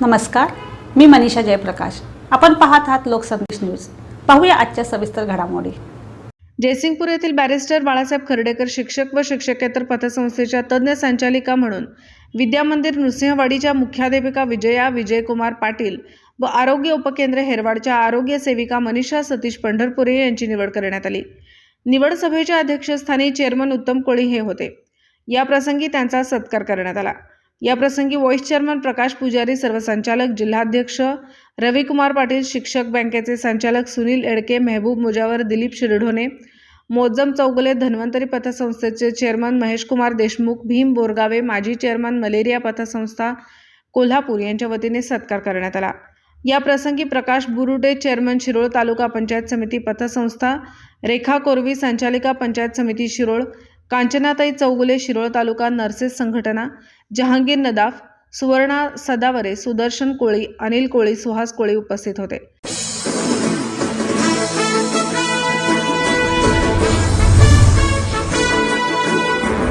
नमस्कार मी मनीषा जयप्रकाश. आपण पाहत आहात लोकसंदेश न्यूज. पाहूया आजच्या सविस्तर घडामोडी. जयसिंगपूर येथील बॅरिस्टर बाळासाहेब खर्डेकर शिक्षक व शिक्षकेतर पतसंस्थेच्या तज्ज्ञ संचालिका म्हणून विद्यामंदिर नृसिंहवाडीच्या मुख्याध्यापिका विजया विजयकुमार पाटील व आरोग्य उपकेंद्र हेरवाडच्या आरोग्य सेविका मनीषा सतीश पंढरपुरे यांची निवड करण्यात आली. निवड सभेच्या अध्यक्षस्थानी चेअरमन उत्तम कोळी हे होते. या प्रसंगी त्यांचा सत्कार करण्यात आला. या प्रसंगी चेअरमन प्रकाश पुजारी सर्व संचालक जिल्हाध्यक्ष रविकुमार पाटील शिक्षक बँकेचे संचालक सुनील एडके मेहबूब मुजावर दिलीप शिरढोणे मोजम चौगले धन्वंतरी पथसंस्थेचे चेअरमन महेशकुमार देशमुख भीम बोरगावे माजी चेअरमन मलेरिया पथसंस्था कोल्हापूर यांच्या वतीने सत्कार करण्यात आला. या प्रसंगी प्रकाश बुरुटे चेअरमन शिरोळ तालुका पंचायत समिती पथसंस्था रेखा कोरवी संचालिका पंचायत समिती शिरोळ कांचनाताई चौगुले शिरोळ तालुका नर्सेस संघटना जहांगीर नदाफ सुवर्णा सदावरे सुदर्शन कोळी अनिल कोळी सुहास कोळी उपस्थित होते.